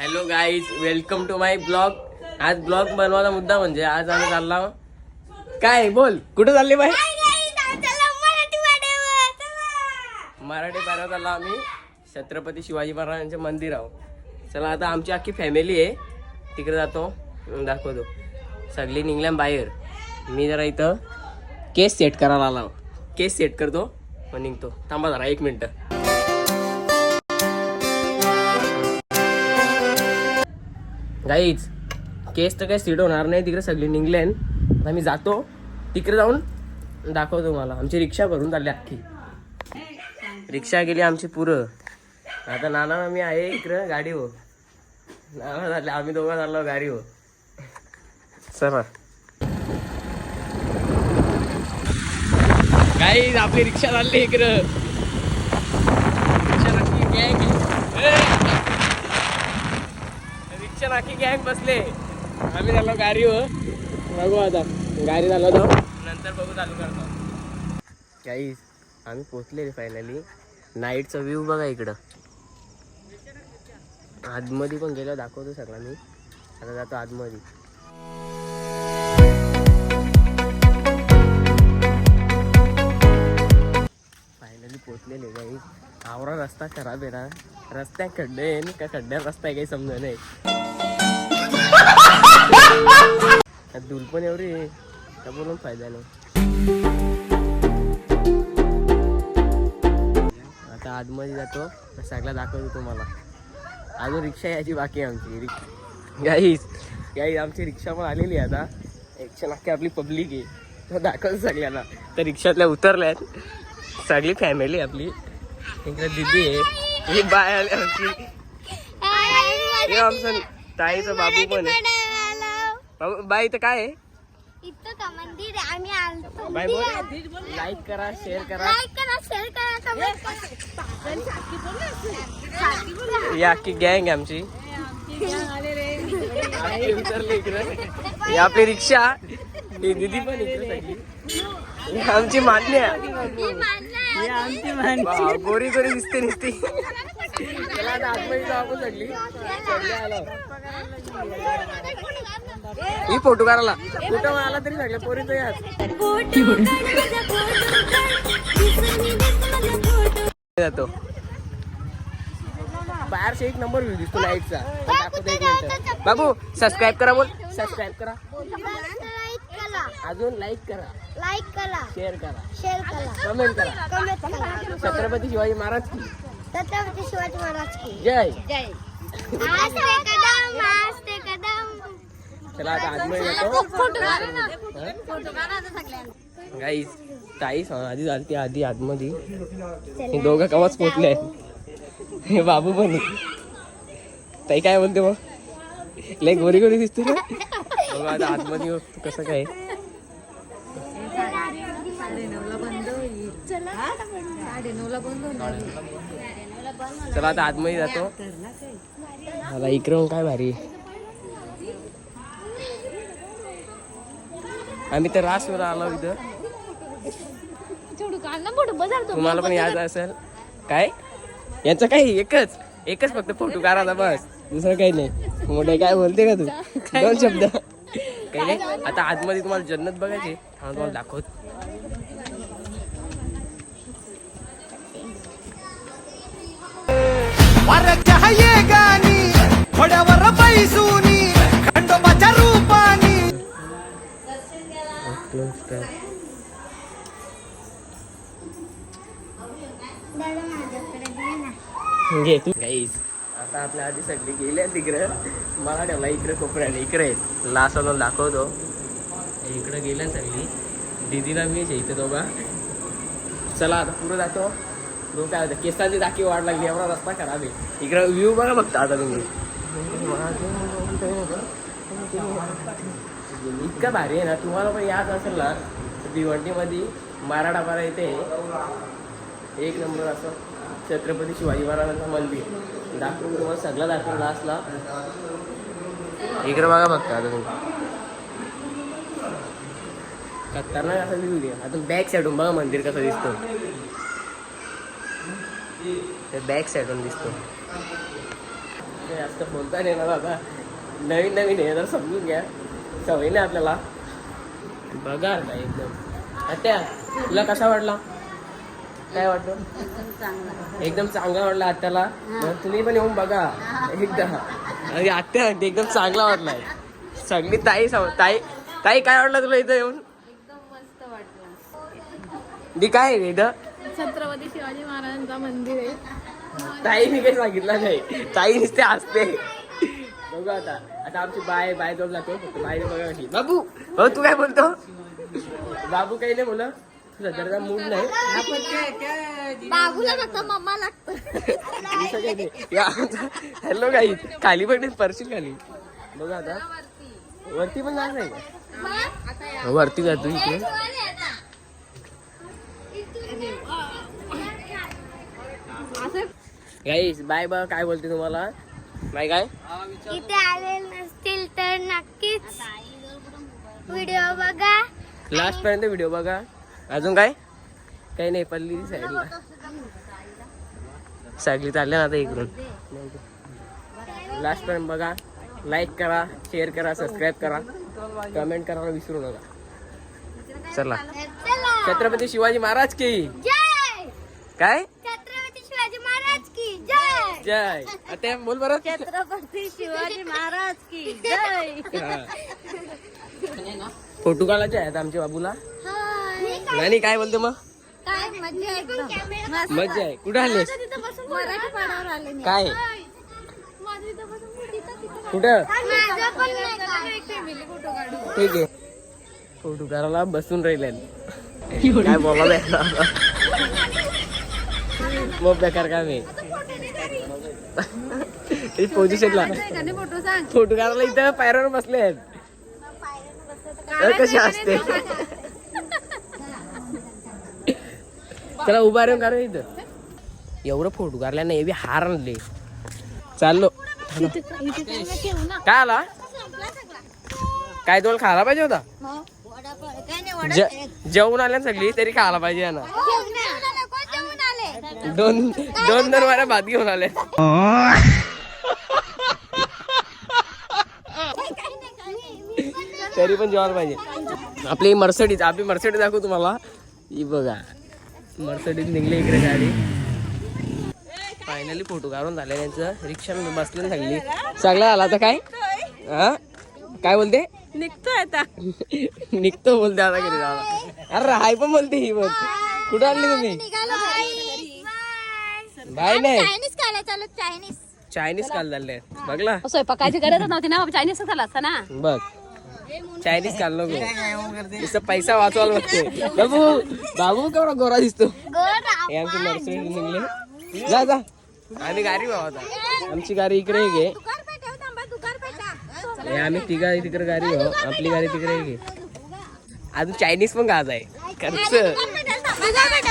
Hello guys welcome to my blog आज blog बनवायचा मुद्दा म्हणजे आज आम्ही चालला काय बोल. कुठे चालले बाई? मराठी पायऱ्या चालला आम्ही. छत्रपती शिवाजी महाराजांचे मंदिर आहो. चला आता आमची अख्खी फॅमिली आहे. तिकडे जातो. दाखवतो. सगळी निघल्या बाहेर. मी जरा इथं केस सेट करायला आला केस सेट करतो. मग निघतो. थांबा जरा एक मिनटं. गाईच केस तर काही सीट होणार नाही तिकडे सगळी निघलेन आता मी जातो. तिकडे जाऊन दाखवतो मला आमची रिक्षा भरून चालली अख्खी. रिक्षा गेली आमची पुरं. आता नाना मी आहे इकडं गाडी हो नाना झाले आम्ही दोघं चाललो गाडी हो चला. गाई आपली रिक्षा चालली इकडं. रिक्षा नक्की गँग नाकी गँग बसले. आम्ही झालो गाडी हो. बघू आता. गाडी झालो तो. नंतर बघू चालू करतो. काही आम्ही पोचले फायनली नाईटचा व्ह्यू बघा इकडं. आतमध्ये पण गेलो दाखवतो सगळा मी. आता जातो आतमध्ये. फायनली पोचलेले काही आवरा रस्ता खराब आहे ना. रस्त्यात खड्डे आहे का? खड्ड्यात रस्ता आहे काही समजा नाही. धूल पण एवढी का बोलून फायदा नाही. आता आतमध्ये जातो सगळा दाखवतो तुम्हाला. अजून रिक्षा यायची बाकी आहे आमची. गाईस गाईस आमची रिक्षा पण आलेली आहे आता. रिक्षा नक्की आपली पब्लिक आहे. तर दाखवतो सगळ्यांना. तर रिक्षातल्या उतरल्यात. सगळी फॅमिली आपली. इकडे दिदी आहे. ही बाय आली आमची. आमचं ताईचं बाबू पण आहे. बाबू बाई इथं काय आहे? इथं का? मंदिर आहे. आम्ही आलतो. बाय बोल. लाईक करा शेअर करा. लाईक करा शेअर करा कमेंट ही अख्खी गँग आमची. आम्ही उतरले इकडे. ही आपली रिक्षा. ही दिदी पण इकडे सगळी ही आमची मान्य गोरी गोरी दिसते दिसते. त्याला आता आतमध्ये जाऊ ही फोटो काढायला. कुठं आला तरी सगळ्या पोरीचं याच. जातो. बाहेरचा एक नंबर व्ह्यू दिसतो लाईटचा बाबू सबस्क्राईब करा बोल. सबस्क्राईब करा. अजून लाईक करा. लाईक करा. शेअर करा. शेअर करा. कमेंट करा. कमेंट करा. छत्रपती शिवाजी महाराज की. छत्रपती शिवाजी महाराज की. जय. जय. आस्ते कदम आस्ते कदम. चला आता आता सगळ्यांना. गाईस ताई आधी झाली आधी आतमध्ये. हे दोघं कवाच पोचले हे बाबू पण. ताई काय बोलते मग? लय गोरी गोरी दिसते ना बघा आता आतमध्ये कसं काय. चला आता आतमध्ये जातो. मला इकडे काय भारी. आम्ही तर रासवर आलो इथं. तुम्हाला पण याद असेल. काय? यांचं काही एकच. एकच फक्त फोटो काढायचा बस. दुसरं काही नाही. मोठे काय बोलते का तू? दोन शब्द. काही नाही. आता आतमध्ये तुम्हाला जन्नत बघायची हा तुम्हाला दाखवत. वारच्या ये गाणी घोड्यावर बैसूनी खंडोबाच्या रूपानी. दादा माझ्याकडे दे ना घे तू. गाईस आता आपल्या आधी सगळी गेल्या तिकडं. मला ठेवला इकडे कोपऱ्याला इकडे. लास्ट आणून दाखवतो. इकडे गेल्या सगळी. दीदीला मी इथे दोघा. चला आता पुढे जातो. तो काय होतं केसाची वाढ लागली एवढा रस्ता खराब आहे. इकडे व्ह्यू बघा बघता आता तुम्ही. इतकं भारी आहे ना तुम्हाला पण याद असेल ना भिवंडीमध्ये मराठा पारा येते एक नंबर असं छत्रपती शिवाजी महाराजांचं मंदिर. दाखवून तुम्हाला सगळं दाखवून लास्टला इकडे बघा बघता आता तुम्ही. खतरनाक असा व्ह्यू घ्या आता बॅक साईडून बघा मंदिर कसं दिसतो. ते बॅक साईडून दिसतो. ते जास्त बोलता नाही येणार आता नवीन नवीन आहे तर समजून घ्या. सवय नाही आपल्याला. बघा आता एकदम. आत्या तुला कसा वाटला? काय वाटलं? एकदम चांगला एकदम चांगला वाटला आत्याला. तुम्ही पण येऊन बघा. एकदा. आणि आत्या एकदम चांगला वाटलाय सगळी ताई ताई ताई काय वाटलं तुला इथं येऊन? एकदम मस्त वाटलं. दी काय आहे इथं? छत्रपती शिवाजी महाराजांचा मंदिर आहे. ताई मी काही सांगितलं नाही. ताई नुसते असते बघू आता. आता आमची बाय बाय जवळ जातो फक्त बाय बघा कशी. बाबू हो तू काय बोलतो? बाबू काही नाही बोला तुझा जरा मूड नाही. बाबूला फक्त मम्मा लागतं. हॅलो काही खाली पण परशील खाली. बघा आता. वरती पण जाणार आहे का? वरती जातो इथे गाईस बाय बा काय बोलते तुम्हाला? बाय काय? इथे आले नसतील तर नक्कीच व्हिडिओ बघा. लास्ट पर्यंत व्हिडिओ बघा. अजून काय? काही नाही पल्ली साईडला सगळी चालल्या ना आता इकडून. लास्ट पर्यंत बघा. लाईक करा शेअर करा सबस्क्राईब करा. कमेंट करायला विसरू नका. चला. छत्रपती शिवाजी महाराज की. काय छत्रपती शिवाजी महाराज की जय. आता बोल बरं. छत्रपती शिवाजी महाराज की जय. फोटो काढायचे आहेत आमच्या बाबूला. नाही काय बोलतो मग? काय मजा आहे कुठे पाडावर आले मी. काय? कुठं? माझं पण नाही का? एक फॅमिली फोटो काढू. ठीक आहे. फोटो करायला बसून राहिले काय बोला मग बेकार काय मी पोझिशनला फोटो काढायला इथं पायऱ्यावर बसले आहेत. कशी असते? चला उभा राहून काढू इथं. एवढं फोटो काढल्या नाही बी हार आणले. चाललो. काय आला? काय तुला खायला पाहिजे होता? काय नाही जे- जेवून आल्या ना सगळी तरी खायला पाहिजे यांना जेवून आले, कोण जेवून आले दोन दोन दोन वाऱ्या भात घेऊन आले तरी पण जेवायला पाहिजे. आपली मर्सडीज आपली मर्सडीज दाखवू तुम्हाला. ही बघा. मर्सडीज निघली इकडे गाडी. फायनली फोटो काढून झाले त्यांचं रिक्षा बसले ना सगळी. सगळं आला तर काय? हा? काय बोलते? निघतोय आता. निघतो बोलते आता घरी जायला अरे हाय पण बोलते ही बोल कुठं आणली तुम्ही? बाय नाही चायनीज खायला चालू. चायनीज चायनीज काल झाले बघला स्वयंपाकाची गरजच नव्हती ना चायनीज झाला असता ना. बघ. चायनीज काल नको नुसतं पैसा वाचवायला बघते बाबू बाबू केवढा गोरा दिसतो. गोड हे आमची नर्सरी निघले. जा जा. आम्ही गाडी भाव आता आमची गाडी इकडे थांबा हे आम्ही तिघा तिकडे गाडी भाव आपली गाडी तिकडे आहे अजून चायनीज पण गाज आहे. खर्च.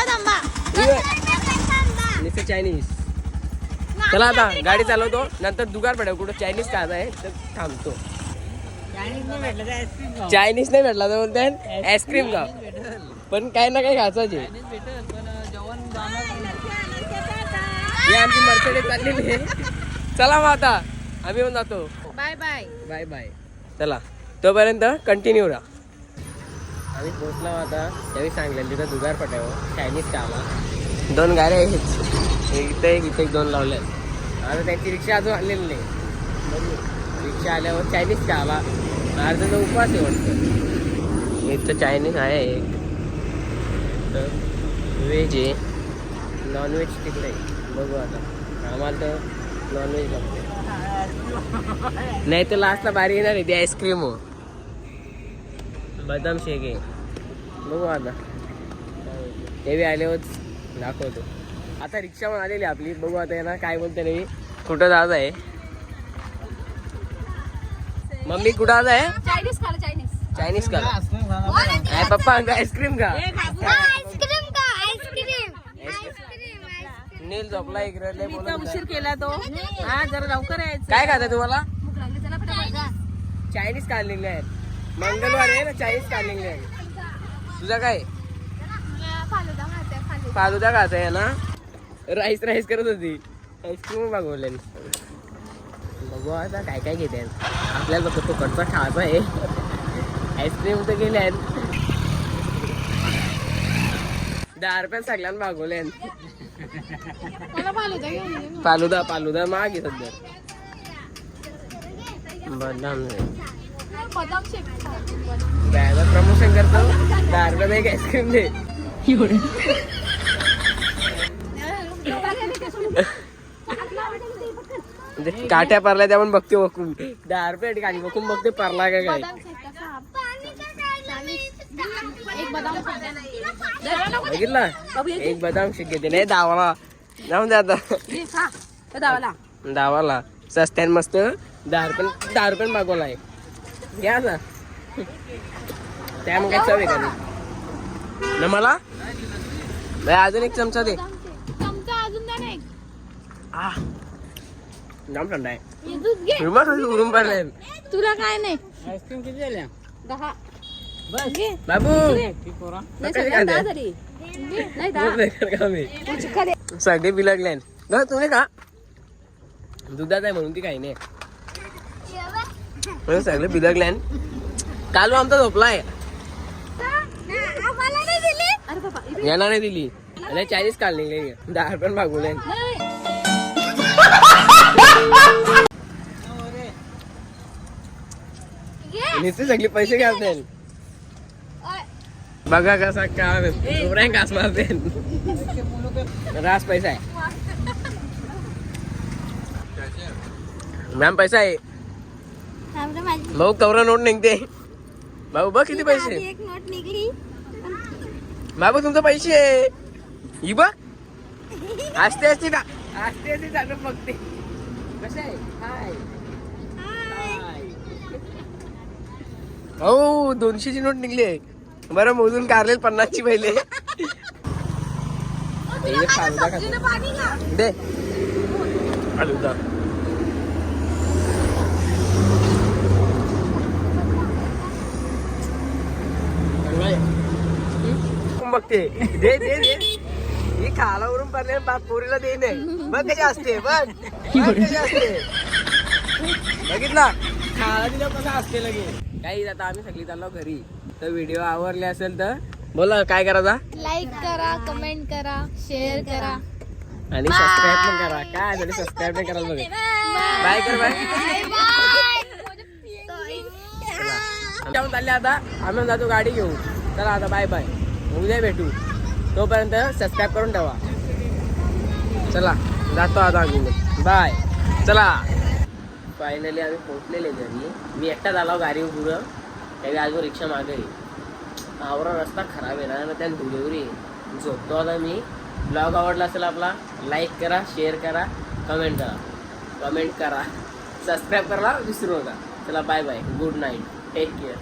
थांबा. चायनीज चला आता गाडी चालवतो. नंतर दुकान पडेल कुठं चायनीज खात आहे तर थांबतो. चायनीज नाही भेटला तर बोलते आईस्क्रीम का पण काही ना काही खायचं जे. ही आमची मर्सडीज चाललेली आहे. चला मग आता. आम्ही पण जातो. बाय बाय बाय बाय चला. तोपर्यंत कंटिन्यू राहा. आम्ही पोचलो आता. त्यावेळी सांगलेलं तिथं दुगार पटावं चायनीज का आला दोन गाड्या आहेत. इथे एक इथे एक दोन लावले आता त्यांची रिक्षा अजून आणलेली नाही. रिक्षा आल्यावर चायनीज का आला अर्धाचा उपवास आहे वाटतं. इथं चायनीज आहे एक. तर व्हेज आहे. नॉनव्हेज तिकडे आहे. बघू आता. आम्हाला तर नॉनव्हेज लागते नाही तर लास्टला बारी येणार आहे ती आईस्क्रीम हो बदाम शेक आहे. बघू आता. ते बी आल्यावर दाखवतो. आता रिक्षा पण आलेली आपली. बघू आता यांना काय बोलते नाही कुठं जात आहे? मम्मी कुठं आज आहे? चायनीज खाला चायनीज. चायनीज का काय पप्पा आईस्क्रीम का? आईस्क्रीम का आईस्क्रीम. आईस्क्रीम नील झोपला इकडे लय बोलत होता. उशीर केला तो. हा जरा लवकर यायचं. काय खात तुम्हाला? चायनीज काढलेले आहेत. मंगळवार आहे ना चायनीज काढलेले आहे तुझा काय? फालुदा. फालुदा खात आहे ना? राईस राईस करत होती. आईस्क्रीम मागवले बघू आता काय काय घेते. आपल्याला फक्त फुकटचा खायचा आहे. आईस्क्रीम तर गेले दहा रुपयात सगळ्यांना मागवले मला फालुदा फालुदा माग आहे सध्या. बदाम नाही. प्रमोशन करतो. दहा रुपयात एक आईस्क्रीम दे. म्हणजे काट्या परल्या त्या पण बघते बघून. दहा रुपये गाडी बघून बघते परला का काय? बघितला? एक बदाम शेक घेते नाही दावाला. जाऊन दे आता. दावाला. सस्त्यान मस्त. दारपण दारपण मागवला आहे घ्या ना त्या मग काय चव आहे का ना मला? नाही, अजून एक चमचा दे चमचा अजून द्या ना एक आह. जाम थंड आहे. रुमाल उडून पडले. तुला काय नाही. आईस्क्रीम किती झाल्या? दहा. बाबू. सगळे बिलगले ग तुने का दुधात आहे म्हणून ती काही नाही. म्हणून सगळे बिलगले काल आमचा झोपलाय. आम्हाला नाही दिली अरे बाबा इकडे याला नाही दिली आणि चाळीस काल निघले. दहा रुपये मागवले नुसते सगळे पैसे घालते बघा कसा का रँक घास मारते रास पैसा आहे मॅम पैसा आहे भाऊ कवरा नोट निघते भाऊ बघ किती पैसे एक नोट निघली बाबा तुमचे पैसे आहे ही बघ असते असते ना असते असते चालू बघते कसं आहे? हाय हो दोनशेची नोट निघली आहे. बरं मोजून काढले पन्नासची पहिले. हे. दे. बघते. दे दे दे. खालावरून पडले बाप पोरीला दे नाही बघ कशी असते बघ कशी असते बघितला खाला दिलं कसं असते लगे काही आता आम्ही सगळी चाललो घरी तर व्हिडिओ आवडले असेल तर बोला काय करायचा लाईक करा कमेंट करा शेअर करा आणि सबस्क्राईब पण करा काय झालं सबस्क्राईब नाही करायला बघा बाय कर बाय जाऊन चालले आता आम्ही जातो गाडी घेऊ चला आता बाय बाय उद्या भेटू तोपर्यंत सबस्क्राईब करून ठेवा. चला जातो आता आम्ही बाय चला. फायनली आम्ही पोहोचलेले घरी. मी एकटाच आलो गाडी पुढं त्यावेळी आजवर रिक्षा मागे. आवरा रस्ता खराब आहे ना त्या धुळेवरी झोपतो आता मी. ब्लॉग आवडला असेल आपला लाईक करा शेअर करा कमेंट करा. कमेंट करा. सबस्क्राईब करायला विसरू नका. चला bye bye good night take care